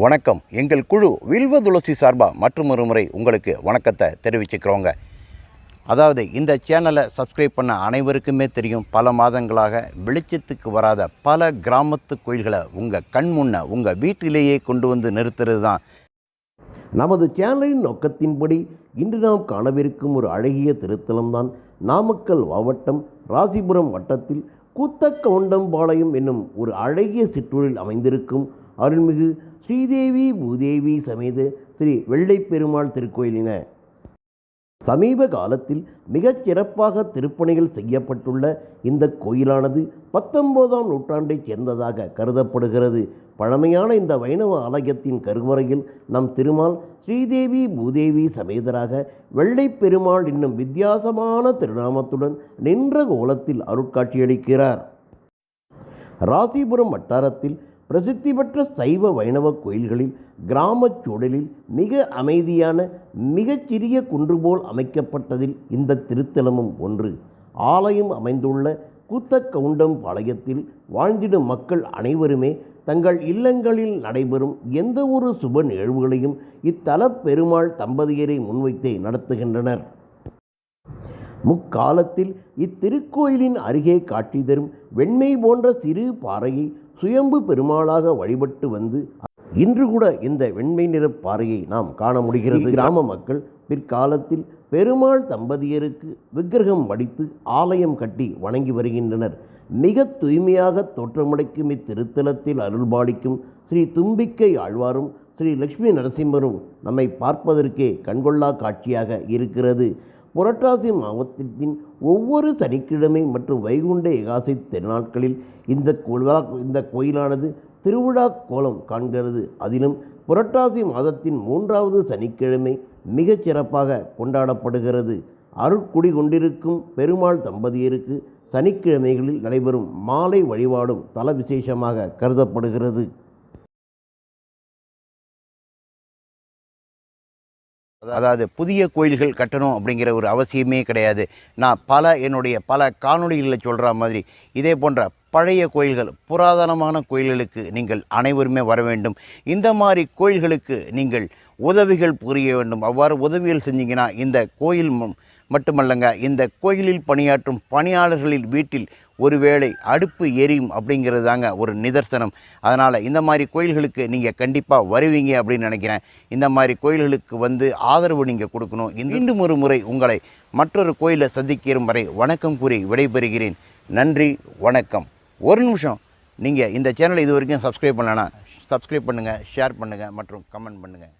வணக்கம். எங்கள் குழு வில்வ துளசி சார்பாக மற்றும் முறை உங்களுக்கு வணக்கத்தை தெரிவிச்சுக்கிறோங்க. அதாவது இந்த சேனலை சப்ஸ்கிரைப் பண்ண அனைவருக்குமே தெரியும். பல மாதங்களாக வெளிச்சத்துக்கு வராத பல கிராமத்து கோயில்களை உங்கள் கண் முன்ன உங்கள் வீட்டிலேயே கொண்டு வந்து நிறுத்துறது தான் நமது சேனலின் நோக்கத்தின்படி இன்று நாம் காணவிருக்கும் ஒரு அழகிய திருத்தலம்தான் நாமக்கல் மாவட்டம் ராசிபுரம் வட்டத்தில் கூத்தக்கவுண்டம்பாளையம் என்னும் ஒரு அழகிய சிற்றூரில் அமைந்திருக்கும் அருள்மிகு ஸ்ரீதேவி பூதேவி சமேத ஸ்ரீ வெள்ளை பெருமாள் திருக்கோயிலின. சமீப காலத்தில் மிகச் சிறப்பாக திருப்பணிகள் செய்யப்பட்டுள்ள இந்த கோயிலானது பத்தொன்பதாம் நூற்றாண்டைச் சேர்ந்ததாக கருதப்படுகிறது. பழமையான இந்த வைணவ ஆலயத்தின் கருவறையில் நம் திருமால் ஸ்ரீதேவி பூதேவி சமேதராக வெள்ளை பெருமாள் என்னும் வித்தியாசமான திருநாமத்துடன் நின்ற கோலத்தில் அருட்காட்சியளிக்கிறார். ராசிபுரம் வட்டாரத்தில் பிரசித்தி பெற்ற சைவ வைணவ கோயில்களில் கிராமச் சூழலில் மிக அமைதியான மிகச்சிறிய குன்று போல் அமைக்கப்பட்டதில் இந்த திருத்தலமும் ஒன்று. ஆலயம் அமைந்துள்ள கூத்தக்கவுண்டம் பாளையத்தில் வாழ்ந்திடும் மக்கள் அனைவருமே தங்கள் இல்லங்களில் நடைபெறும் எந்த ஒரு சுப நிகழ்வுகளையும் இத்தலப் பெருமாள் தம்பதியரை முன்வைத்தே நடத்துகின்றனர். முக்காலத்தில் இத்திருக்கோயிலின் அருகே காட்சி தரும் வெண்மை போன்ற சிறு பாறையை சுயம்பு பெருமாளாக வழிபட்டு வந்து இன்று கூட இந்த வெண்மை நிற பாறையை நாம் காண முடிகிறது. கிராம மக்கள் பிற்காலத்தில் பெருமாள் தம்பதியருக்கு விக்கிரகம் வடித்து ஆலயம் கட்டி வணங்கி வருகின்றனர். மிக தூய்மையாக தோற்றமடைக்கும் இத்திருத்தலத்தில் அருள்பாலிக்கும் ஸ்ரீ தும்பிக்கை ஆழ்வாரும் ஸ்ரீ லட்சுமி நரசிம்மரும் நம்மை பார்ப்பதற்கே கண்கொள்ளா காட்சியாக இருக்கிறது. புரட்டாசி மாவட்டத்தின் ஒவ்வொரு சனிக்கிழமை மற்றும் வைகுண்ட ஏகாசி திருநாட்களில் இந்த கோவிலா இந்த கோயிலானது திருவிழா கோலம் காண்கிறது. அதிலும் புரட்டாசி மாதத்தின் மூன்றாவது சனிக்கிழமை மிகச் சிறப்பாக கொண்டாடப்படுகிறது. அருட்குடி கொண்டிருக்கும் பெருமாள் தம்பதியருக்கு சனிக்கிழமைகளில் நடைபெறும் மாலை வழிபாடும் தல விசேஷமாக கருதப்படுகிறது. அதாவது புதிய கோயில்கள் கட்டணும் அப்படிங்கிற ஒரு அவசியமே கிடையாது. நான் பல என்னுடைய பல காணொளிகளில் சொல்கிற மாதிரி இதே போன்ற பழைய கோயில்கள் புராதனமான கோயில்களுக்கு நீங்கள் அனைவருமே வர வேண்டும். இந்த மாதிரி கோயில்களுக்கு நீங்கள் உதவிகள் புரிய வேண்டும். அவ்வாறு உதவிகள் செஞ்சீங்கன்னா இந்த கோயில் மட்டுமல்லங்க இந்த கோயிலில் பணியாற்றும் பணியாளர்களின் வீட்டில் ஒருவேளை அடுப்பு எரியும் அப்படிங்கிறது தாங்க ஒரு நிதர்சனம். அதனால் இந்த மாதிரி கோயில்களுக்கு நீங்கள் கண்டிப்பாக வருவீங்க அப்படின்னு நினைக்கிறேன். இந்த மாதிரி கோயில்களுக்கு வந்து ஆதரவு நீங்கள் கொடுக்கணும். இன்னும் ஒரு முறை உங்களை மற்றொரு கோயிலை சந்திக்கிற வரை வணக்கம் கூறி விடைபெறுகிறேன். நன்றி வணக்கம். ஒரு நிமிஷம். நீங்கள் இந்த சேனலை இது வரைக்கும் சப்ஸ்கிரைப் பண்ணலன்னா சப்ஸ்கிரைப் பண்ணுங்கள் ஷேர் பண்ணுங்கள் மற்றும் கமெண்ட் பண்ணுங்கள்